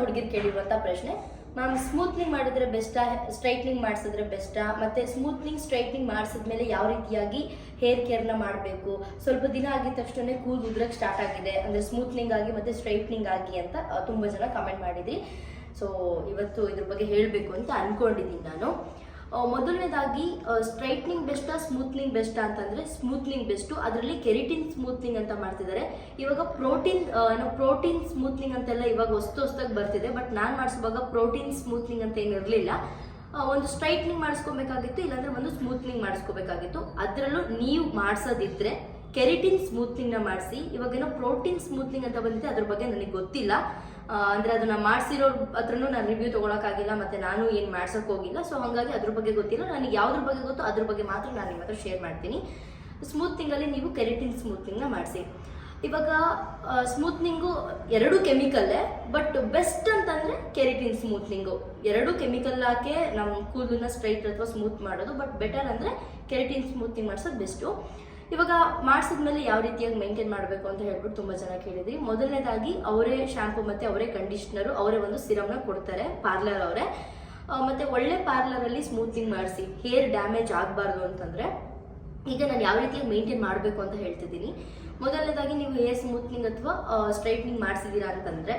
ಹುಡುಗಿರು ಕೇಳಿರುವಂತ ಪ್ರಶ್ನೆ. ಮ್ಯಾಮ್ ಸ್ಮೂತ್ನಿಂಗ್ ಮಾಡಿದ್ರೆ ಬೆಸ್ಟಾ ಸ್ಟ್ರೈಟ್ನಿಂಗ್ ಮಾಡಿಸಿದ್ರೆ ಬೆಸ್ಟಾ ಮತ್ತೆ ಸ್ಮೂತ್ನಿಂಗ್ ಸ್ಟ್ರೈಟ್ನಿಂಗ್ ಮಾಡಿಸಿದ್ಮೇಲೆ ಯಾವ ರೀತಿಯಾಗಿ ಹೇರ್ ಕೇರ್ನ ಮಾಡಬೇಕು? ಸ್ವಲ್ಪ ದಿನ ಆಗಿದ ತಕ್ಷಣ ಕೂಲ್ ಉದ್ರಕ್ಕೆ ಸ್ಟಾರ್ಟ್ ಆಗಿದೆ. ಅಂದ್ರೆ ಸ್ಮೂತ್ನಿಂಗ್ ಆಗಿ ಮತ್ತೆ ಸ್ಟ್ರೈಟ್ನಿಂಗ್ ಆಗಿ ಅಂತ ತುಂಬ ಜನ ಕಮೆಂಟ್ ಮಾಡಿದ್ರಿ. ಸೊ ಇವತ್ತು ಇದ್ರ ಬಗ್ಗೆ ಹೇಳಬೇಕು ಅಂತ ಅನ್ಕೊಂಡಿದ್ದೀನಿ ನಾನು. ಮೊದಲನೇದಾಗಿ ಸ್ಟ್ರೈಟ್ನಿಂಗ್ ಬೆಸ್ಟಾ ಸ್ಮೂತ್ನಿಂಗ್ ಬೆಸ್ಟಾ ಅಂತಂದ್ರೆ ಸ್ಮೂತ್ನಿಂಗ್ ಬೆಸ್ಟು ಅದರಲ್ಲಿ ಕೆರಿಟಿನ್ ಸ್ಮೂತ್ನಿಂಗ್ ಅಂತ ಮಾಡ್ತಿದ್ದಾರೆ ಇವಾಗ ಪ್ರೋಟೀನ್ ಏನೋ ಪ್ರೋಟೀನ್ ಸ್ಮೂತ್ನಿಂಗ್ ಅಂತೆಲ್ಲ ಇವಾಗ ಹೊಸ್ತು ಹೊಸ್ದಾಗಿ ಬರ್ತಿದೆ. ಬಟ್ ನಾನು ಮಾಡಿಸುವಾಗ ಪ್ರೋಟೀನ್ ಸ್ಮೂತ್ನಿಂಗ್ ಅಂತ ಏನು ಇರಲಿಲ್ಲ. ಒಂದು ಸ್ಟ್ರೈಟ್ನಿಂಗ್ ಮಾಡಿಸ್ಕೋಬೇಕಾಗಿತ್ತು, ಇಲ್ಲಾಂದರೆ ಒಂದು ಸ್ಮೂತ್ನಿಂಗ್ ಮಾಡಿಸ್ಕೋಬೇಕಾಗಿತ್ತು. ಅದರಲ್ಲೂ ನೀವು ಮಾಡಿಸೋದಿದ್ರೆ ಕೆರಿಟಿನ್ ಸ್ಮೂತ್ನಿಂಗ್ನ ಮಾಡಿಸಿ. ಇವಾಗೇನೋ ಪ್ರೋಟೀನ್ ಸ್ಮೂತ್ನಿಂಗ್ ಅಂತ ಬಂದಿದೆ, ಅದ್ರ ಬಗ್ಗೆ ನನಗೆ ಗೊತ್ತಿಲ್ಲ. ಅಂದರೆ ಅಂದ್ರೆ ಅದನ್ನ ಮಾಡಿಸಿರೋ ಹತ್ರನೂ ನಾನು ರಿವ್ಯೂ ತೊಗೊಳಕ್ಕಾಗಿಲ್ಲ, ಮತ್ತೆ ನಾನು ಏನು ಮಾಡ್ಸಕ್ ಹೋಗಿಲ್ಲ. ಸೊ ಹಾಗಾಗಿ ಅದ್ರ ಬಗ್ಗೆ ಗೊತ್ತಿಲ್ಲ. ನನಗೆ ಯಾವ್ದ್ರ ಬಗ್ಗೆ ಗೊತ್ತೋ ಅದ್ರ ಬಗ್ಗೆ ಮಾತ್ರ ನಾನು ನಿಮ್ಮ ಹತ್ರ ಶೇರ್ ಮಾಡ್ತೀನಿ. ಸ್ಮೂತ್ನಿಂಗಲ್ಲಿ ನೀವು ಕೆರಿಟಿನ್ ಸ್ಮೂತ್ನಿಂಗ್ನ ಮಾಡಿಸಿ. ಇವಾಗ ಸ್ಮೂತ್ನಿಂಗು ಎರಡು ಕೆಮಿಕಲ್ಲೇ ಬಟ್ ಬೆಸ್ಟ್ ಅಂತಂದ್ರೆ ಕೆರಿಟಿನ್ ಸ್ಮೂತ್ನಿಂಗು. ಎರಡು ಕೆಮಿಕಲ್ ಹಾಕಿ ನಮ್ಮ ಕೂದಲನ್ನ ಸ್ಟ್ರೈಟ್ ಅಥವಾ ಸ್ಮೂತ್ ಮಾಡೋದು ಬಟ್ ಬೆಟರ್ ಅಂದ್ರೆ ಕೆರಿಟಿನ್ ಸ್ಮೂತ್ನಿಂಗ್ ಮಾಡಿಸೋದು ಬೆಸ್ಟು ಇವಾಗ ಮಾಡಿಸಿದ್ಮೇಲೆ ಯಾವ ರೀತಿಯಾಗಿ ಮೇಂಟೈನ್ ಮಾಡಬೇಕು ಅಂತ ಹೇಳ್ಬಿಟ್ಟು ತುಂಬಾ ಜನ ಕೇಳಿದ್ರಿ. ಮೊದಲನೇದಾಗಿ ಅವರೇ ಶ್ಯಾಂಪು ಮತ್ತೆ ಅವರೇ ಕಂಡೀಷ್ನರು ಅವರೇ ಒಂದು ಸಿರಮ್ನ ಕೊಡ್ತಾರೆ ಪಾರ್ಲರ್ ಅವರೇ. ಮತ್ತೆ ಒಳ್ಳೆ ಪಾರ್ಲರ್ ಅಲ್ಲಿ ಸ್ಮೂತಿಂಗ್ ಮಾಡಿಸಿ ಹೇರ್ ಡ್ಯಾಮೇಜ್ ಆಗಬಾರ್ದು ಅಂತಂದ್ರೆ ಈಗ ನಾನು ಯಾವ ರೀತಿಯಾಗಿ ಮೇಂಟೈನ್ ಮಾಡಬೇಕು ಅಂತ ಹೇಳ್ತಿದ್ದೀನಿ. ಮೊದಲನೇದಾಗಿ ನೀವು ಹೇರ್ ಸ್ಮೂತ್ನಿಂಗ್ ಅಥವಾ ಸ್ಟ್ರೈಟ್ನಿಂಗ್ ಮಾಡಿಸಿದ್ದೀರಾ ಅಂತಂದ್ರೆ,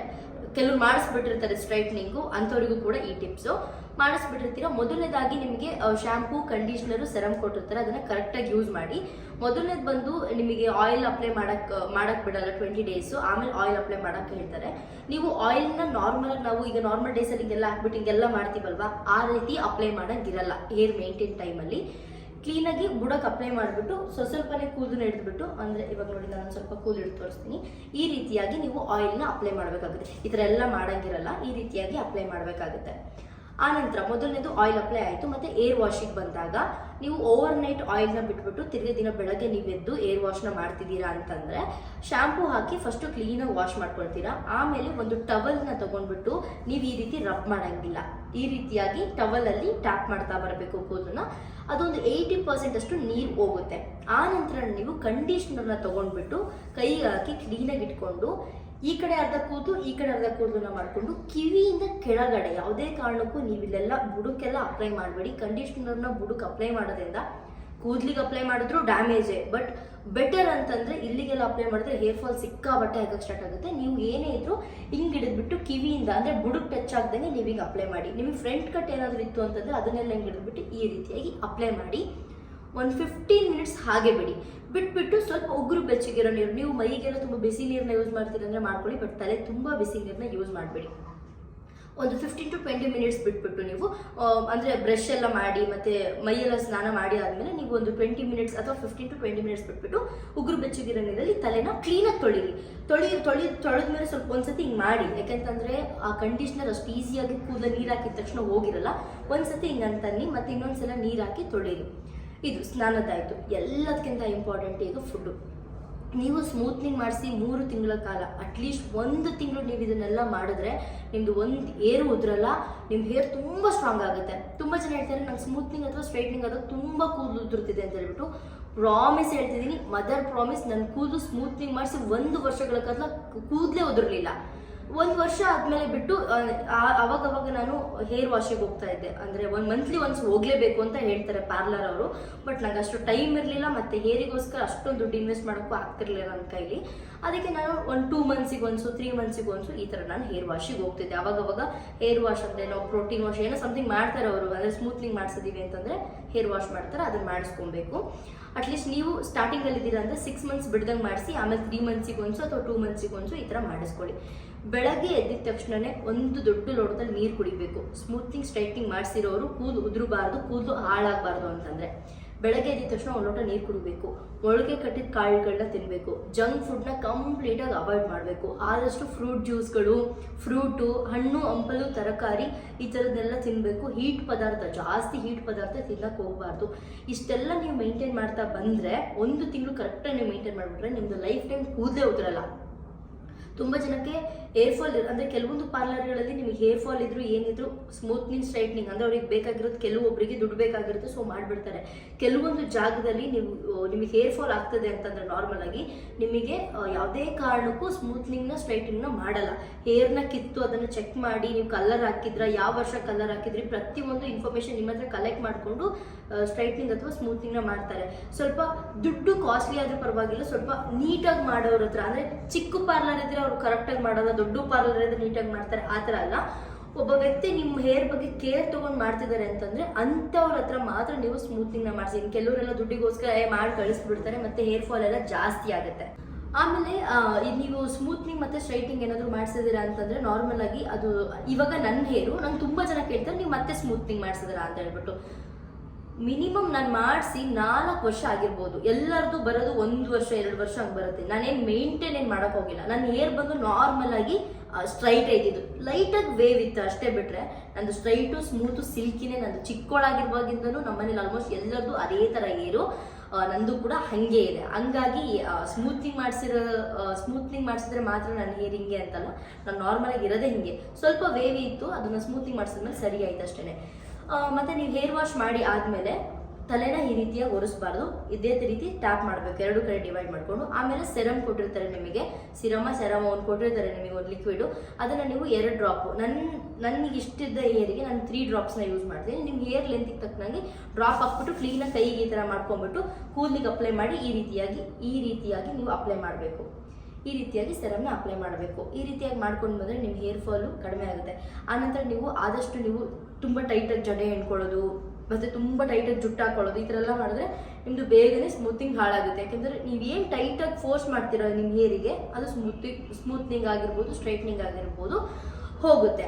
ಕೆಲವ್ರು ಮಾಡಿಸ್ಬಿಟ್ಟಿರ್ತಾರೆ ಸ್ಟ್ರೈಟ್ನಿಂಗು ಅಂಥವ್ರಿಗೂ ಕೂಡ ಈ ಟಿಪ್ಸು ಮಾಡಿಸ್ಬಿಟ್ಟಿರ್ತೀರಾ. ಮೊದಲನೇದಾಗಿ ನಿಮಗೆ ಶಾಂಪೂ ಕಂಡೀಷ್ನರು ಸೆರಮ್ ಕೊಟ್ಟಿರ್ತಾರೆ. ಅದನ್ನು ಕರೆಕ್ಟಾಗಿ ಯೂಸ್ ಮಾಡಿ. ಮೊದಲನೇದು ಬಂದು ನಿಮಗೆ ಆಯಿಲ್ ಅಪ್ಲೈ ಮಾಡೋಕ್ಕೆ ಮಾಡೋಕ್ಕೆ ಬಿಡಲ್ಲ ಟ್ವೆಂಟಿ ಡೇಸು ಆಮೇಲೆ ಆಯಿಲ್ ಅಪ್ಲೈ ಮಾಡೋಕ್ಕೆ ಹೇಳ್ತಾರೆ. ನೀವು ಆಯಿಲ್ನ ನಾರ್ಮಲ್ ನಾವು ಈಗ ನಾರ್ಮಲ್ ಡೇಸಲ್ಲಿ ಹಿಂಗೆಲ್ಲ ಹಾಕ್ಬಿಟ್ಟು ಹಿಂಗೆಲ್ಲ ಮಾಡ್ತೀವಲ್ವಾ? ಆ ರೀತಿ ಅಪ್ಲೈ ಮಾಡೋಂಗಿರಲ್ಲ. ಹೇರ್ ಮೇಂಟೈನ್ ಟೈಮಲ್ಲಿ ಕ್ಲೀನಾಗಿ ಬುಡಕ್ಕೆ ಅಪ್ಲೈ ಮಾಡಿಬಿಟ್ಟು ಸ್ವಲ್ಪ ಸ್ವಲ್ಪನೇ ಕೂದಲು ಹಿಡಿದ್ಬಿಟ್ಟು, ಅಂದರೆ ಇವಾಗ ನೋಡಿ ನಾನು ಸ್ವಲ್ಪ ಕೂದಲು ಹಿಡಿದು ತೋರಿಸ್ತೀನಿ. ಈ ರೀತಿಯಾಗಿ ನೀವು ಆಯಿಲ್ನ ಅಪ್ಲೈ ಮಾಡಬೇಕಾಗುತ್ತೆ. ಈ ಥರ ಎಲ್ಲ ಮಾಡೋಂಗಿರಲ್ಲ. ಈ ರೀತಿಯಾಗಿ ಅಪ್ಲೈ ಮಾಡಬೇಕಾಗುತ್ತೆ. ಆನಂತರ ಮೊದಲನೇದು ಆಯಿಲ್ ಅಪ್ಲೈ ಆಯಿತು, ಮತ್ತೆ ಏರ್ ವಾಶಿಗೆ ಬಂದಾಗ ನೀವು ಓವರ್ ನೈಟ್ ಆಯಿಲ್ನ ಬಿಟ್ಬಿಟ್ಟು ತಿರುಗಿ ದಿನ ಬೆಳಗ್ಗೆ ನೀವು ಎದ್ದು ಏರ್ ವಾಶ್ನ ಮಾಡ್ತಿದ್ದೀರಾ ಅಂತಂದ್ರೆ ಶಾಂಪೂ ಹಾಕಿ ಫಸ್ಟು ಕ್ಲೀನಾಗಿ ವಾಶ್ ಮಾಡ್ಕೊಳ್ತೀರಾ. ಆಮೇಲೆ ಒಂದು ಟವಲ್ನ ತಗೊಂಡ್ಬಿಟ್ಟು ನೀವು ಈ ರೀತಿ ರಬ್ ಮಾಡಂಗಿಲ್ಲ. ಈ ರೀತಿಯಾಗಿ ಟವಲಲ್ಲಿ ಟ್ಯಾಪ್ ಮಾಡ್ತಾ ಬರಬೇಕು ಕೂದಲನ್ನ. ಅದೊಂದು ಏಯ್ಟಿ ಪರ್ಸೆಂಟ್ ಅಷ್ಟು ನೀರು ಹೋಗುತ್ತೆ. ಆ ನಂತರ ನೀವು ಕಂಡೀಷ್ನರ್ನ ತಗೊಂಡ್ಬಿಟ್ಟು ಕೈಗೆ ಹಾಕಿ ಕ್ಲೀನಾಗಿ ಇಟ್ಕೊಂಡು ಈ ಕಡೆ ಅರ್ಧ ಕೂತು, ಈ ಕಡೆ ಅರ್ಧ ಕೂದಲನ್ನ ಮಾಡಿಕೊಂಡು ಕಿವಿಯಿಂದ ಕೆಳಗಡೆ, ಯಾವುದೇ ಕಾರಣಕ್ಕೂ ನೀವು ಇಲ್ಲೆಲ್ಲ ಬುಡಕ್ಕೆಲ್ಲ ಅಪ್ಲೈ ಮಾಡಬೇಡಿ. ಕಂಡೀಷ್ನರ್ನ ಬುಡಕ್ಕೆ ಅಪ್ಲೈ ಮಾಡೋದ್ರಿಂದ ಕೂದ್ಲಿಗೆ ಅಪ್ಲೈ ಮಾಡಿದ್ರು ಡ್ಯಾಮೇಜೇ ಬಟ್ ಬೆಟರ್ ಅಂತಂದ್ರೆ ಇಲ್ಲಿಗೆಲ್ಲ ಅಪ್ಲೈ ಮಾಡಿದ್ರೆ ಹೇರ್ ಫಾಲ್ ಸಿಕ್ಕಾಬಟ್ಟೆ ಆಗಕ್ಕೆ ಸ್ಟಾರ್ಟ್ ಆಗುತ್ತೆ. ನೀವು ಏನೇ ಇದ್ರು ಹಿಂಗೆ ಹಿಡಿದ್ಬಿಟ್ಟು ಕಿವಿಯಿಂದ, ಅಂದ್ರೆ ಬುಡಕ್ಕೆ ಟಚ್ ಆಗ್ದಂಗೆ ನೀವು ಹಿಂಗೆ ಅಪ್ಲೈ ಮಾಡಿ. ನಿಮ್ಮ ಫ್ರಂಟ್ ಕಟ್ ಏನಾದರೂ ಇತ್ತು ಅಂತಂದ್ರೆ ಅದನ್ನೆಲ್ಲ ಹಿಂಗೆ ಹಿಡಿದ್ಬಿಟ್ಟು ಈ ರೀತಿಯಾಗಿ ಅಪ್ಲೈ ಮಾಡಿ. ಒಂದು ಫಿಫ್ಟೀನ್ ಮಿನಿಟ್ಸ್ ಹಾಗೆ ಬಿಡಿ. ಬಿಟ್ಬಿಟ್ಟು ಸ್ವಲ್ಪ ಉಗುರು ಬೆಚ್ಚಗಿರೋ ನೀರು. ನೀವು ಮೈಗೆಲ್ಲ ತುಂಬ ಬಿಸಿ ನೀರನ್ನ ಯೂಸ್ ಮಾಡ್ತೀರಂದರೆ ಮಾಡ್ಕೊಳ್ಳಿ ಬಟ್ ತಲೆ ತುಂಬ ಬಿಸಿ ನೀರನ್ನ ಯೂಸ್ ಮಾಡಬೇಡಿ. ಒಂದು ಫಿಫ್ಟೀನ್ ಟು ಟ್ವೆಂಟಿ ಮಿನಿಟ್ಸ್ ಬಿಟ್ಬಿಟ್ಟು ನೀವು ಅಂದರೆ ಬ್ರಷ್ ಎಲ್ಲ ಮಾಡಿ, ಮತ್ತು ಮೈಯೆಲ್ಲ ಸ್ನಾನ ಮಾಡಿ ಆದಮೇಲೆ ನೀವು ಒಂದು ಟ್ವೆಂಟಿ ಮಿನಿಟ್ಸ್ ಅಥವಾ ಫಿಫ್ಟೀನ್ ಟು ಟ್ವೆಂಟಿ ಮಿನಿಟ್ಸ್ ಬಿಟ್ಬಿಟ್ಟು ಉಗುರು ಬೆಚ್ಚಗಿರೋ ನೀರಲ್ಲಿ ತಲೆನ ಕ್ಲೀನಾಗಿ ತೊಳಿರಿ. ತೊಳಿ ತೊಳಿ, ತೊಳೆದ್ಮೇಲೆ ಸ್ವಲ್ಪ ಒಂದ್ಸತಿ ಹಿಂಗೆ ಮಾಡಿ. ಯಾಕೆಂತಂದರೆ ಆ ಕಂಡೀಷ್ನರ್ ಅಷ್ಟು ಈಸಿಯಾಗಿ ಕೂದಲು ನೀರು ಹಾಕಿದ ತಕ್ಷಣ ಹೋಗಿರಲ್ಲ. ಒಂದ್ಸತಿ ಹಿಂಗೆ ಅಂತನ್ನಿ ಮತ್ತೆ ಇನ್ನೊಂದ್ಸಲ ನೀರು ಹಾಕಿ ತೊಳಿರಿ. ಇದು ಸ್ನಾನದಾಯಿತು ಎಲ್ಲದಕ್ಕಿಂತ ಇಂಪಾರ್ಟೆಂಟ್ ಈಗ ಫುಡ್ಡು ನೀವು ಸ್ಮೂತ್ನಿಂಗ್ ಮಾಡಿಸಿ ಮೂರು ತಿಂಗಳ ಕಾಲ ಅಟ್ಲೀಸ್ಟ್ ಒಂದು ತಿಂಗಳು ನೀವು ಇದನ್ನೆಲ್ಲ ಮಾಡಿದ್ರೆ ನಿಮ್ದು ಒಂದು ಏರು ಉದ್ರಲ್ಲ ನಿಮ್ಮ ಹೇರ್ ತುಂಬ ಸ್ಟ್ರಾಂಗ್ ಆಗುತ್ತೆ. ತುಂಬ ಜನ ಹೇಳ್ತಾರೆ, ನಂಗೆ ಸ್ಮೂತ್ನಿಂಗ್ ಅಥವಾ ಸ್ಟ್ರೈಟ್ನಿಂಗ್ ಅಥವಾ ತುಂಬ ಕೂದಲು ಉದುರ್ತಿದೆ ಅಂತ ಹೇಳ್ಬಿಟ್ಟು ಪ್ರಾಮಿಸ್ ಹೇಳ್ತಿದ್ದೀನಿ. ಮದರ್ ಪ್ರಾಮಿಸ್ ನನ್ನ ಕೂದಲು ಸ್ಮೂತ್ನಿಂಗ್ ಮಾಡಿಸಿ ಒಂದು ವರ್ಷಗಳ ಕಾಲ ಕೂದಲೇ ಉದುರಲಿಲ್ಲ. ಒಂದು ವರ್ಷ ಆದ್ಮೇಲೆ ಬಿಟ್ಟು ಅವಾಗವಾಗ ಅವಾಗ ಅವಾಗ ನಾನು ಹೇರ್ ವಾಶಿಗೆ ಹೋಗ್ತಾ ಇದ್ದೆ. ಅಂದ್ರೆ ಒಂದು ಮಂತ್ಲಿ ಒನ್ಸ್ ಹೋಗ್ಲೇಬೇಕು ಅಂತ ಹೇಳ್ತಾರೆ ಪಾರ್ಲರ್ ಅವರು. ಬಟ್ ನಂಗೆ ಅಷ್ಟು ಟೈಮ್ ಇರಲಿಲ್ಲ, ಮತ್ತೆ ಹೇರಿಗೋಸ್ಕರ ಅಷ್ಟೊಂದು ದುಡ್ಡು ಇನ್ವೆಸ್ಟ್ ಮಾಡೋಕ್ಕೂ ಆಗ್ತಿರ್ಲಿಲ್ಲ ನನ್ನ ಕೈಲಿ. ಅದಕ್ಕೆ ನಾನು ಒಂದು ಟೂ ಮಂತ್ಸಿಗೆ ಒನ್ಸು ತ್ರೀ ಮಂತ್ಸಿಗೆ ಒನ್ಸು ಈ ಥರ ನಾನು ಹೇರ್ ವಾಶಿಗೆ ಹೋಗ್ತಿದ್ದೆ. ಅವಾಗ ಅವಾಗ ಹೇರ್ ವಾಶ್ ಅಂದ್ರೆ ನಾವು ಪ್ರೋಟೀನ್ ವಾಶ್ ಏನೋ ಸಮಥಿಂಗ್ ಮಾಡ್ತಾರೆ ಅವರು. ಅಂದ್ರೆ ಸ್ಮೂತ್ನಿಂಗ್ ಮಾಡಿಸಿದೀವಿ ಅಂತಂದ್ರೆ ಹೇರ್ ವಾಶ್ ಮಾಡ್ತಾರೆ, ಅದನ್ನ ಮಾಡಿಸ್ಕೊಬೇಕು. ಅಟ್ಲೀಸ್ಟ್ ನೀವು ಸ್ಟಾರ್ಟಿಂಗ್ ಅಲ್ಲಿ ಇದ್ದೀರಾ ಅಂದ್ರೆ ಸಿಕ್ಸ್ ಮಂತ್ಸ್ ಬಿಡ್ದಂಗೆ ಮಾಡಿಸಿ, ಆಮೇಲೆ ತ್ರೀ ಮಂತ್ಸಿಗೆ ಒಂದ್ಸು ಅಥವಾ ಟೂ ಮಂತ್ಸಿಗೆ ಒಂದ್ಸು ಈ ಥರ ಮಾಡಿಸ್ಕೊಳ್ಳಿ. ಬೆಳಗ್ಗೆ ಎದ್ದಿದ ತಕ್ಷಣನೇ ಒಂದು ದೊಡ್ಡ ಲೋಟದಲ್ಲಿ ನೀರು ಕುಡಿಬೇಕು. ಸ್ಮೂತಿಂಗ್ ಸ್ಟ್ರೈಟಿಂಗ್ ಮಾಡಿಸಿರೋರು ಕೂದಲು ಉದುರಬಾರ್ದು, ಕೂದಲು ಹಾಳಾಗಬಾರ್ದು ಅಂತಂದ್ರೆ. ಬೆಳಗ್ಗೆ ಎದ್ದಿದ ತಕ್ಷಣ ಒಂದು ಲೋಟ ನೀರು ಕುಡಿಬೇಕು. ಮೊಳಕೆ ಕಟ್ಟಿದ ಕಾಳುಗಳನ್ನ ತಿನ್ನಬೇಕು ಜಂಕ್ ಫುಡ್ನ ಕಂಪ್ಲೀಟಾಗಿ ಅವಾಯ್ಡ್ ಮಾಡಬೇಕು. ಆದಷ್ಟು ಫ್ರೂಟ್ ಜ್ಯೂಸ್ಗಳು ಫ್ರೂಟು ಹಣ್ಣು, ಹಂಪಲು, ತರಕಾರಿ ಈ ಥರದ್ದೆಲ್ಲ ತಿನ್ನಬೇಕು ಹೀಟ್ ಪದಾರ್ಥ, ಜಾಸ್ತಿ ಹೀಟ್ ಪದಾರ್ಥ ತಿನ್ನಕ್ಕೆ ಹೋಗಬಾರ್ದು. ಇಷ್ಟೆಲ್ಲ ನೀವು ಮೇಂಟೈನ್ ಮಾಡ್ತಾ ಬಂದರೆ, ಒಂದು ತಿಂಗಳು ಕರೆಕ್ಟಾಗಿ ನೀವು ಮೇಂಟೈನ್ ಮಾಡಿಬಿಟ್ರೆ ನಿಮ್ಮದು ಲೈಫ್ ಟೈಮ್ ಕೂದಲೇ ಉದ್ರಲ್ಲ. ತುಂಬ ಜನಕ್ಕೆ ಹೇರ್ ಫಾಲ್ ಅಂದರೆ ಕೆಲವೊಂದು ಪಾರ್ಲರ್ಗಳಲ್ಲಿ ನಿಮಗೆ ಹೇರ್ ಫಾಲ್ ಇದ್ರು ಏನಿದ್ರು ಸ್ಮೂತ್ನಿಂಗ್ ಸ್ಟ್ರೈಟ್ನಿಂಗ್ ಅಂದರೆ ಅವ್ರಿಗೆ ಬೇಕಾಗಿರೋದು ಕೆಲವೊಬ್ಬರಿಗೆ ದುಡ್ಡು ಬೇಕಾಗಿರುತ್ತೆ ಸೊ ಮಾಡಿಬಿಡ್ತಾರೆ. ಕೆಲವೊಂದು ಜಾಗದಲ್ಲಿ ನೀವು ನಿಮಗೆ ಹೇರ್ ಫಾಲ್ ಆಗ್ತದೆ ಅಂತಂದ್ರೆ ನಾರ್ಮಲ್ ಆಗಿ ನಿಮಗೆ ಯಾವುದೇ ಕಾರಣಕ್ಕೂ ಸ್ಮೂತ್ನಿಂಗ್ನ ಸ್ಟ್ರೈಟ್ನಿಂಗ್ನ ಮಾಡಲ್ಲ. ಹೇರ್ನ ಕಿತ್ತು ಅದನ್ನು ಚೆಕ್ ಮಾಡಿ, ನೀವು ಕಲರ್ ಹಾಕಿದ್ರ, ಯಾವ ವರ್ಷ ಕಲರ್ ಹಾಕಿದ್ರಿ, ಪ್ರತಿಯೊಂದು ಇನ್ಫಾರ್ಮೇಷನ್ ನಿಮ್ಮ ಹತ್ರ ಕಲೆಕ್ಟ್ ಮಾಡಿಕೊಂಡು ಸ್ಟ್ರೈಟ್ನಿಂಗ್ ಅಥವಾ ಸ್ಮೂತ್ನಿಂಗ್ನ ಮಾಡ್ತಾರೆ. ಸ್ವಲ್ಪ ದುಡ್ಡು ಕಾಸ್ಟ್ಲಿ ಆದರೂ ಪರವಾಗಿಲ್ಲ, ಸ್ವಲ್ಪ ನೀಟಾಗಿ ಮಾಡೋರ ಹತ್ರ, ಅಂದರೆ ಚಿಕ್ಕ ಪಾರ್ಲರ್ ಇದ್ರೆ ಅವ್ರು ಕರೆಕ್ಟಾಗಿ ಮಾಡಲ್ಲ ದೊಡ್ಡ ಪಾರ್ಲರ್ ಇದ್ರೆ ನೀಟಾಗಿ ಮಾಡ್ತಾರೆ, ಆ ಥರ ಅಲ್ಲ. ಒಬ್ಬ ವ್ಯಕ್ತಿ ನಿಮ್ಮ ಹೇರ್ ಬಗ್ಗೆ ಕೇರ್ ತಗೊಂಡು ಮಾಡ್ತಿದ್ದಾರೆ ಅಂತಂದ್ರೆ ಅಂಥವ್ರ ಹತ್ರ ಮಾತ್ರ ನೀವು ಸ್ಮೂತಿಂಗ್ನ ಮಾಡಿಸಿ. ಕೆಲವರೆಲ್ಲ ದುಡ್ಡಿಗೋಸ್ಕರ ಮಾಡಿ ಕಳಿಸ್ಬಿಡ್ತಾರೆ, ಮತ್ತೆ ಹೇರ್ ಫಾಲ್ ಎಲ್ಲ ಜಾಸ್ತಿ ಆಗುತ್ತೆ. ಆಮೇಲೆ ನೀವು ಸ್ಮೂತ್ನಿಂಗ್ ಮತ್ತೆ ಸ್ಟ್ರೈಟಿಂಗ್ ಏನಾದರೂ ಮಾಡಿಸಿದಿರಾ ಅಂತಂದ್ರೆ ನಾರ್ಮಲ್ ಆಗಿ ಅದು ಇವಾಗ ನನ್ನ ಹೇರು ನಂಗೆ ತುಂಬಾ ಜನ ಕೇಳ್ತಾರೆ, ನೀವು ಮತ್ತೆ ಸ್ಮೂತ್ನಿಂಗ್ ಮಾಡಿಸಿದಿರಾ ಅಂತ ಹೇಳ್ಬಿಟ್ಟು. ಮಿನಿಮಮ್ ನಾನು ಮಾಡಿಸಿ ನಾಲ್ಕು ವರ್ಷ ಆಗಿರ್ಬೋದು. ಎಲ್ಲರದು ಬರೋದು ಒಂದು ವರ್ಷ, ಎರಡು ವರ್ಷ ಹಂಗೆ ಬರುತ್ತೆ. ನಾನೇನು ಮೇಂಟೈನ್ ಏನು ಮಾಡೋಕೆ ಹೋಗಿಲ್ಲ. ನನ್ನ ಹೇರ್ ಬಂದು ನಾರ್ಮಲ್ ಆಗಿ ಸ್ಟ್ರೈಟ್ ಇದ್ದಿದ್ದು ಲೈಟಾಗಿ ವೇವ್ ಇತ್ತು ಅಷ್ಟೇ ಬಿಟ್ಟರೆ ನಂದು ಸ್ಟ್ರೈಟು ಸ್ಮೂತು ಸಿಲ್ಕಿನೇ ನಂದು ಚಿಕ್ಕೋಳಾಗಿರುವಾಗಿಂದನೂ ನಮ್ಮನೇಲಿ ಆಲ್ಮೋಸ್ಟ್ ಎಲ್ಲರದು ಅದೇ ಥರ ಏರು. ನಂದು ಕೂಡ ಹಾಗೆ ಇದೆ. ಹಂಗಾಗಿ ಸ್ಮೂತ್ನಿಂಗ್ ಮಾಡಿಸಿರೋ ಸ್ಮೂತ್ನಿಂಗ್ ಮಾಡಿಸಿದ್ರೆ ಮಾತ್ರ ನನ್ನ ಹೇರ್ ಹಿಂಗೆ ಅಂತಲ್ಲ. ನಾನು ನಾರ್ಮಲಾಗಿ ಇರೋದೇ ಹಿಂಗೆ. ಸ್ವಲ್ಪ ವೇವಿ ಇತ್ತು, ಅದನ್ನು ಸ್ಮೂತ್ನಿಂಗ್ ಮಾಡಿಸಿದ್ಮೇಲೆ ಸರಿ ಆಯ್ತು ಅಷ್ಟೇ ಮತ್ತೆ ನೀವು ಹೇರ್ ವಾಶ್ ಮಾಡಿ ಆದಮೇಲೆ ತಲೆನ ಈ ರೀತಿಯಾಗಿ ಒರೆಸ್ಬಾರ್ದು. ಇದೇ ರೀತಿ ಟ್ಯಾಪ್ ಮಾಡಬೇಕು. ಎರಡು ಕಡೆ ಡಿವೈಡ್ ಮಾಡಿಕೊಂಡು. ಆಮೇಲೆ ಸೆರಮ್ ಕೊಟ್ಟಿರ್ತಾರೆ ನಿಮಗೆ. ಸಿರಮ, ಸೆರಮ ಒಂದು ಕೊಟ್ಟಿರ್ತಾರೆ ನಿಮಗೆ ಒಂದು ಲಿಕ್ವಿಡು ಅದನ್ನು ನೀವು ಎರಡು ಡ್ರಾಪು ನನ್ನ ನನಗೆ ಇಷ್ಟಿದ್ದ ಹೇರಿಗೆ ನಾನು ತ್ರೀ ಡ್ರಾಪ್ಸ್ನ ಯೂಸ್ ಮಾಡ್ತೀನಿ. ನಿಮ್ಗೆ ಹೇರ್ ಲೆಂತಿಗೆ ತಕ್ಕನಾಗಿ ಡ್ರಾಪ್ ಹಾಕ್ಬಿಟ್ಟು ಕ್ಲೀನಾಗಿ ಕೈಗೆ ಈ ಥರ ಮಾಡ್ಕೊಂಡ್ಬಿಟ್ಟು ಕೂದಲಿಗೆ ಅಪ್ಲೈ ಮಾಡಿ ಈ ರೀತಿಯಾಗಿ ಈ ರೀತಿಯಾಗಿ ನೀವು ಅಪ್ಲೈ ಮಾಡಬೇಕು. ಈ ರೀತಿಯಾಗಿ ಸೆರಮ್ನ ಅಪ್ಲೈ ಮಾಡಬೇಕು. ಈ ರೀತಿಯಾಗಿ ಮಾಡ್ಕೊಂಡು ಬಂದರೆ ನಿಮ್ಮ ಹೇರ್ ಫಾಲು ಕಡಿಮೆ ಆಗುತ್ತೆ. ಆನಂತರ ನೀವು ಆದಷ್ಟು ನೀವು ತುಂಬ ಟೈಟಾಗಿ ಜಡೆ ಎಣ್ಕೊಳ್ಳೋದು, ಮತ್ತು ತುಂಬ ಟೈಟಾಗಿ ಜುಟ್ಟು ಹಾಕೊಳ್ಳೋದು, ಈ ಥರ ಎಲ್ಲ ಮಾಡಿದ್ರೆ ನಿಮ್ಮದು ಬೇಗನೆ ಸ್ಮೂತಿಂಗ್ ಹಾಳಾಗುತ್ತೆ. ಯಾಕೆಂದರೆ ನೀವು ಏನು ಟೈಟಾಗಿ ಫೋರ್ಸ್ ಮಾಡ್ತೀರೋ ನಿಮ್ಮ ಹೇರಿಗೆ ಅದು ಸ್ಮೂತಿಂಗ್ ಸ್ಮೂತ್ನಿಂಗ್ ಆಗಿರ್ಬೋದು ಸ್ಟ್ರೈಟ್ನಿಂಗ್ ಆಗಿರ್ಬೋದು, ಹೋಗುತ್ತೆ.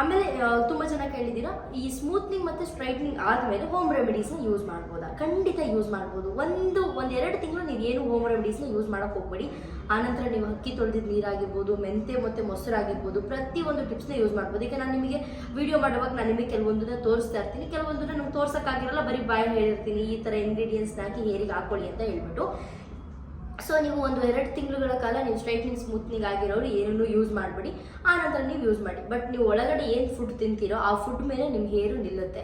ಆಮೇಲೆ ತುಂಬ ಜನ ಕೇಳಿದ್ದೀರಾ, ಈ ಸ್ಮೂತ್ನಿಂಗ್ ಮತ್ತು ಸ್ಟ್ರೈಟ್ನಿಂಗ್ ಆದಮೇಲೆ ಹೋಮ್ ರೆಮಿಡೀಸ್ನ ಯೂಸ್ ಮಾಡ್ಬೋದಾ? ಖಂಡಿತ ಯೂಸ್ ಮಾಡ್ಬೋದು. ಒಂದು, ಒಂದೆರಡು ತಿಂಗಳು ನೀವು ಏನು ಹೋಮ್ ರೆಮಿಡೀಸ್ನ ಯೂಸ್ ಮಾಡೋಕೆ ಹೋಗ್ಬೇಡಿ. ಆನಂತರ ನೀವು ಅಕ್ಕಿ ತೊಳೆದಿದ್ದ ನೀರಾಗಿರ್ಬೋದು ಮೆಂತೆ ಮತ್ತು ಮೊಸರಾಗಿರ್ಬೋದು, ಪ್ರತಿಯೊಂದು ಟಿಪ್ಸ್ನ ಯೂಸ್ ಮಾಡ್ಬೋದು. ಈಗ ನಾನು ನಿಮಗೆ ವಿಡಿಯೋ ಮಾಡುವಾಗ ನಾನು ನಿಮಗೆ ಕೆಲವೊಂದನ್ನ ತೋರಿಸ್ತಾ ಇರ್ತೀನಿ, ಕೆಲವೊಂದನ್ನ ನಮ್ಗೆ ತೋರ್ಸೋಕ್ಕಾಗಿರಲ್ಲ, ಬರೀ ಬಾಯಲ್ಲಿ ಹೇಳಿರ್ತೀನಿ, ಈ ಥರ ಇಂಗ್ರೀಡಿಯೆಂಟ್ಸ್ನ ಹಾಕಿ ಹೇರಿಗೆ ಹಾಕೊಳ್ಳಿ ಅಂತ ಹೇಳ್ಬಿಟ್ಟು. ಸೊ ನೀವು ಒಂದು ಎರಡು ತಿಂಗಳುಗಳ ಕಾಲ ನೀವು ಸ್ಟ್ರೈಟ್ನಿಂಗ್ ಸ್ಮೂತ್ನಿಂಗ್ ಆಗಿರೋರು ಏನೂ ಯೂಸ್ ಮಾಡಬೇಡಿ. ಆ ನಂತರ ನೀವು ಯೂಸ್ ಮಾಡಿ. ಬಟ್ ನೀವು ಒಳಗಡೆ ಏನು ಫುಡ್ ತಿಂತೀರೋ ಆ ಫುಡ್ ಮೇಲೆ ನಿಮ್ಮ ಹೇರು ನಿಲ್ಲುತ್ತೆ.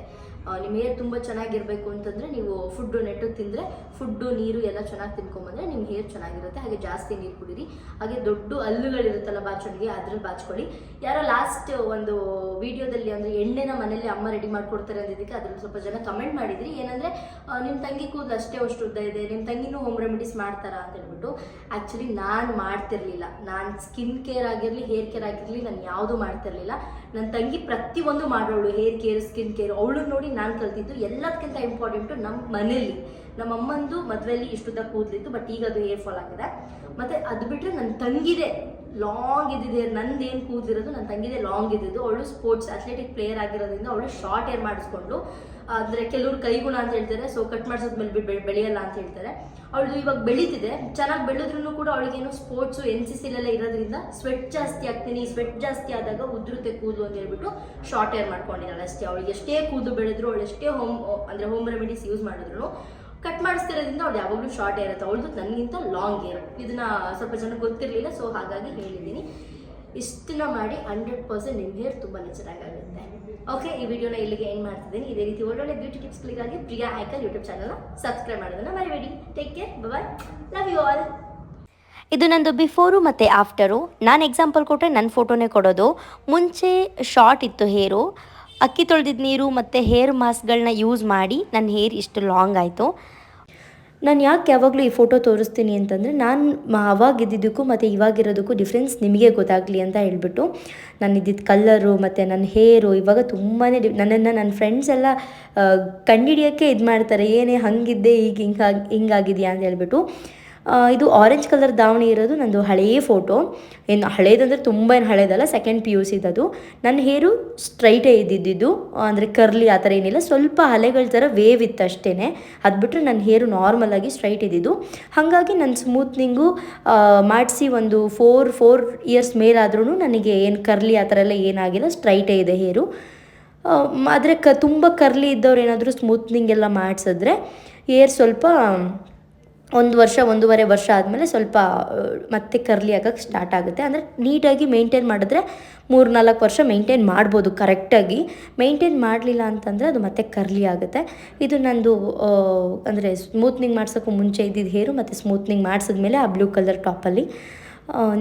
ನಿಮ್ಮ ಹೇರ್ ತುಂಬ ಚೆನ್ನಾಗಿರಬೇಕು ಅಂತಂದರೆ ನೀವು ಫುಡ್ಡು ನೆಟ್ಟು ತಿಂದರೆ ಫುಡ್ಡು ನೀರು ಎಲ್ಲ ಚೆನ್ನಾಗಿ ತಿನ್ಕೊಂಬಂದ್ರೆ ನಿಮ್ಮ ಹೇರ್ ಚೆನ್ನಾಗಿರುತ್ತೆ. ಹಾಗೆ ಜಾಸ್ತಿ ನೀರು ಕುಡೀರಿ. ಹಾಗೆ ದೊಡ್ಡ ಹಲ್ಲುಗಳಿರುತ್ತಲ್ಲ ಬಾಚಣಿಗೆ, ಅದ್ರಲ್ಲಿ ಬಾಚ್ಕೊಳ್ಳಿ. ಯಾರೋ ಲಾಸ್ಟ್ ಒಂದು ವಿಡಿಯೋದಲ್ಲಿ ಅಂದರೆ ಎಣ್ಣೆನ ಮನೇಲಿ ಅಮ್ಮ ರೆಡಿ ಮಾಡಿಕೊಡ್ತಾರೆ ಅಂದಿದ್ದಕ್ಕೆ ಅದ್ರಲ್ಲಿ ಸ್ವಲ್ಪ ಜನ ಕಮೆಂಟ್ ಮಾಡಿದ್ರಿ. ಏನಂದರೆ ನಿಮ್ಮ ತಂಗಿ ಕೂದಲು ಅಷ್ಟೇ ಅಷ್ಟು ಉದ್ದ ಇದೆ ನಿಮ್ಮ ತಂಗಿನೂ ಹೋಮ್ ರೆಮಿಡೀಸ್ ಮಾಡ್ತಾರಾ ಅಂತ ಹೇಳ್ಬಿಟ್ಟು ಆ್ಯಕ್ಚುಲಿ ನಾನು ಮಾಡ್ತಿರ್ಲಿಲ್ಲ. ನಾನು ಸ್ಕಿನ್ ಕೇರ್ ಆಗಿರಲಿ ಹೇರ್ ಕೇರ್ ಆಗಿರಲಿ, ನಾನು ಯಾವುದೂ ಮಾಡ್ತಿರ್ಲಿಲ್ಲ. ನನ್ನ ತಂಗಿ ಪ್ರತಿಯೊಂದು ಮಾಡೋಳು ಹೇರ್ ಕೇರ್ ಸ್ಕಿನ್ ಕೇರ್ ಅವಳು ನೋಡಿ ನಾನು ಕಲ್ತಿದ್ದು ಎಲ್ಲದಕ್ಕಿಂತ ಇಂಪಾರ್ಟೆಂಟು ನಮ್ಮ ಮನೇಲಿ. ನಮ್ಮ ಅಮ್ಮಂದು ಮದುವೆಯಲ್ಲಿ ಇಷ್ಟುದ್ದ ಕೂದಲಿತ್ತು ಬಟ್ ಈಗ ಅದು ಹೇರ್ ಫಾಲ್ ಆಗಿದೆ. ಮತ್ತು ಅದು ಬಿಟ್ಟರೆ ನನ್ನ ತಂಗಿದೆ ಲಾಂಗ್ ಇದ್ದಿದೆ. ನಂದೇನು ಕೂದಿರೋದು ನನ್ನ ತಂಗಿದೆ ಲಾಂಗ್ ಇದ್ದಿದ್ದು. ಅವಳು ಸ್ಪೋರ್ಟ್ಸ್ ಅಥ್ಲೆಟಿಕ್ ಪ್ಲೇಯರ್ ಆಗಿರೋದ್ರಿಂದ ಅವಳು ಶಾರ್ಟ್ ಹೇರ್ ಮಾಡಿಸ್ಕೊಂಡು ಅಂದರೆ ಕೆಲವ್ರು ಕೈಗುಣ ಅಂತ ಹೇಳ್ತಾರೆ ಸೊ ಕಟ್ ಮಾಡಿಸಿದ್ಮೇಲೆ ಬೆಳೆಯಲ್ಲ ಅಂತ ಹೇಳ್ತಾರೆ. ಅವಳು ಇವಾಗ ಬೆಳೀತಿದೆ, ಚೆನ್ನಾಗಿ ಬೆಳೆದ್ರೂ ಕೂಡ ಅವಳಿಗೇನು ಸ್ಪೋರ್ಟ್ಸು ಎನ್ ಸಿ ಸಿಲೆಲ್ಲ ಇರೋದ್ರಿಂದ ಸ್ವೆಟ್ ಜಾಸ್ತಿ ಆಗ್ತೀನಿ ಸ್ವೆಟ್ ಜಾಸ್ತಿ ಆದಾಗ ಉದ್ರತೆ ಕೂದಲು ಅಂತ ಹೇಳ್ಬಿಟ್ಟು ಶಾರ್ಟ್ ಏರ್ ಮಾಡ್ಕೊಂಡಿದ್ದಾಳೆ ಅಷ್ಟೇ. ಅವಳಿಗೆ ಎಷ್ಟೇ ಕೂದಲು ಬೆಳೆದ್ರು, ಅವಳು ಎಷ್ಟೇ ಹೋಮ್ ಅಂದರೆ ಹೋಮ್ ರೆಮಿಡೀಸ್ ಯೂಸ್ ಮಾಡಿದ್ರು ಕಟ್ ಮಾಡಿಸ್ತಿರೋದ್ರಿಂದ ಅವ್ಳು ಯಾವಾಗಲೂ ಶಾರ್ಟ್ ಏರ್ ಇರುತ್ತೆ. ಅವಳದು ನನಗಿಂತ ಲಾಂಗ್ ಏರ್ ಇದನ್ನ ಸ್ವಲ್ಪ ಜನಕ್ಕೆ ಗೊತ್ತಿರಲಿಲ್ಲ ಸೊ ಹಾಗಾಗಿ ಹೇಳಿದ್ದೀನಿ. ಇಷ್ಟನ್ನ ಮಾಡಿ ಹಂಡ್ರೆಡ್ ಪರ್ಸೆಂಟ್ ನಿಮ್ಮ ಹೇರ್ ತುಂಬಾ ಚೆನ್ನಾಗಾಗುತ್ತೆ ಓಕೆ ಈ ವಿಡಿಯೋನ ಇಲ್ಲಿಗೆ ಏನು ಮಾಡ್ತಿದ್ದೀನಿ. ಇದೇ ರೀತಿ ಒಳ್ಳೊಳ್ಳೆ ಬ್ಯೂಟಿ ಟಿಪ್ಸ್ಗಳಿಗಾಗಿ ಪ್ರಿಯಾ ಆಯ್ಕಲ್ ಯೂಟ್ಯೂಬ್ ಚಾನಲ್ನ ಸಬ್ಸ್ಕ್ರೈಬ್ ಮಾಡೋದನ್ನ ಮರಿಬೇಡಿ. Take care bye love you all ಇದು ನಂದು ಬಿಫೋರು ಮತ್ತು ಆಫ್ಟರು ನಾನು ಎಕ್ಸಾಂಪಲ್ ಕೊಟ್ಟರೆ ನನ್ನ ಫೋಟೋನೇ ಕೊಡೋದು. ಮುಂಚೆ ಶಾರ್ಟ್ ಇತ್ತು ಹೇರು. ಅಕ್ಕಿ ತೊಳೆದಿದ್ದ ನೀರು ಮತ್ತು ಹೇರ್ ಮಾಸ್ಕ್ಗಳನ್ನ ಯೂಸ್ ಮಾಡಿ. ನನ್ನ ಹೇರ್ ಇಷ್ಟು ಲಾಂಗ್ ಆಯಿತು. ನಾನು ಯಾಕೆ ಯಾವಾಗಲೂ ಈ ಫೋಟೋ ತೋರಿಸ್ತೀನಿ ಅಂತಂದರೆ ನಾನು ಅವಾಗ ಇದ್ದಿದ್ದಕ್ಕೂ ಮತ್ತು ಇವಾಗಿರೋದಕ್ಕೂ ಡಿಫ್ರೆನ್ಸ್ ನಿಮಗೆ ಗೊತ್ತಾಗಲಿ ಅಂತ ಹೇಳ್ಬಿಟ್ಟು ನಾನು ಇದ್ದಿದ್ದ ಕಲ್ಲರು ಮತ್ತು ನನ್ನ ಹೇರು ಇವಾಗ ತುಂಬಾ ಡಿ ನನ್ನನ್ನು ನನ್ನ ಫ್ರೆಂಡ್ಸ್ ಎಲ್ಲ ಕಂಡಿಡಿಯೋಕ್ಕೆ ಇದು ಮಾಡ್ತಾರೆ ಏನೇ ಹಂಗಿದ್ದೆ ಈಗ ಹಿಂಗಾಗಿ ಹಿಂಗಾಗಿದೆಯಾ ಅಂತ ಹೇಳ್ಬಿಟ್ಟು ಇದು ಆರೆಂಜ್ ಕಲರ್ ದಾವಣಿ ಇರೋದು ನಂದು ಹಳೆಯ ಫೋಟೋ ಏನು ಹಳೇದಂದರೆ ತುಂಬ ಏನು ಹಳೇದಲ್ಲ ಸೆಕೆಂಡ್ ಪಿ ಯು ಸಿದದು ನನ್ನ ಹೇರು ಸ್ಟ್ರೈಟೇ ಇದ್ದಿದ್ದು ಅಂದರೆ ಕರ್ಲಿ ಆ ಥರ ಏನಿಲ್ಲ. ಸ್ವಲ್ಪ ಅಲೆಗಳ ಥರ ವೇವ್ ಇತ್ತು ಅಷ್ಟೇ ಅದು ಬಿಟ್ಟರೆ ನನ್ನ ಹೇರು ನಾರ್ಮಲ್ ಆಗಿ ಸ್ಟ್ರೈಟ್ ಇದ್ದಿದ್ದು. ಹಾಗಾಗಿ ನನ್ನ ಸ್ಮೂತ್ನಿಂಗು ಮಾಡಿಸಿ ಒಂದು ಫೋರ್ ಫೋರ್ ಇಯರ್ಸ್ ಮೇಲಾದ್ರೂ ನನಗೆ ಏನು ಕರ್ಲಿ ಆ ಥರ ಎಲ್ಲ ಏನಾಗಿಲ್ಲ ಸ್ಟ್ರೈಟೇ ಇದೆ ಹೇರು ಆದರೆ ಕ, ತುಂಬ ಕರ್ಲಿ ಇದ್ದವ್ರು ಏನಾದರೂ ಸ್ಮೂತ್ನಿಂಗ್ ಎಲ್ಲ ಮಾಡಿಸಿದ್ರೆ ಏರ್ ಸ್ವಲ್ಪ ಒಂದು ವರ್ಷ, ಒಂದೂವರೆ ವರ್ಷ ಆದಮೇಲೆ ಸ್ವಲ್ಪ ಮತ್ತೆ ಕರ್ಲಿ ಆಗೋಕ್ಕೆ ಸ್ಟಾರ್ಟ್ ಆಗುತ್ತೆ. ಅಂದರೆ ನೀಟಾಗಿ ಮೇಂಟೈನ್ ಮಾಡಿದ್ರೆ ಮೂರು ನಾಲ್ಕು ವರ್ಷ ಮೇಂಟೈನ್ ಮಾಡ್ಬೋದು ಕರೆಕ್ಟಾಗಿ ಮೇಂಟೈನ್ ಮಾಡಲಿಲ್ಲ ಅಂತಂದರೆ ಅದು ಮತ್ತೆ ಕರ್ಲಿ ಆಗುತ್ತೆ. ಇದು ನಂದು ಅಂದರೆ ಸ್ಮೂತ್ನಿಂಗ್ ಮಾಡ್ಸೋಕ್ಕೂ ಮುಂಚೆ ಇದ್ದಿದ್ದು ಹೇರು, ಮತ್ತು ಸ್ಮೂತ್ನಿಂಗ್ ಮಾಡಿಸಿದ್ಮೇಲೆ ಆ ಬ್ಲೂ ಕಲರ್ ಟಾಪಲ್ಲಿ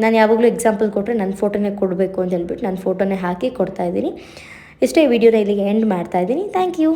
ನಾನು ಯಾವಾಗಲೂ ಎಕ್ಸಾಂಪಲ್ ಕೊಟ್ಟರೆ ನನ್ನ ಫೋಟೋನೇ ಕೊಡಬೇಕು ಅಂತ ಹೇಳ್ಬಿಟ್ಟು ನನ್ನ ಫೋಟೋನೇ ಹಾಕಿ ಕೊಡ್ತಾಯಿದ್ದೀನಿ ಇಷ್ಟೇ ವಿಡಿಯೋನ ಇಲ್ಲಿಗೆ ಎಂಡ್ ಮಾಡ್ತಾಯಿದ್ದೀನಿ ಥ್ಯಾಂಕ್ ಯು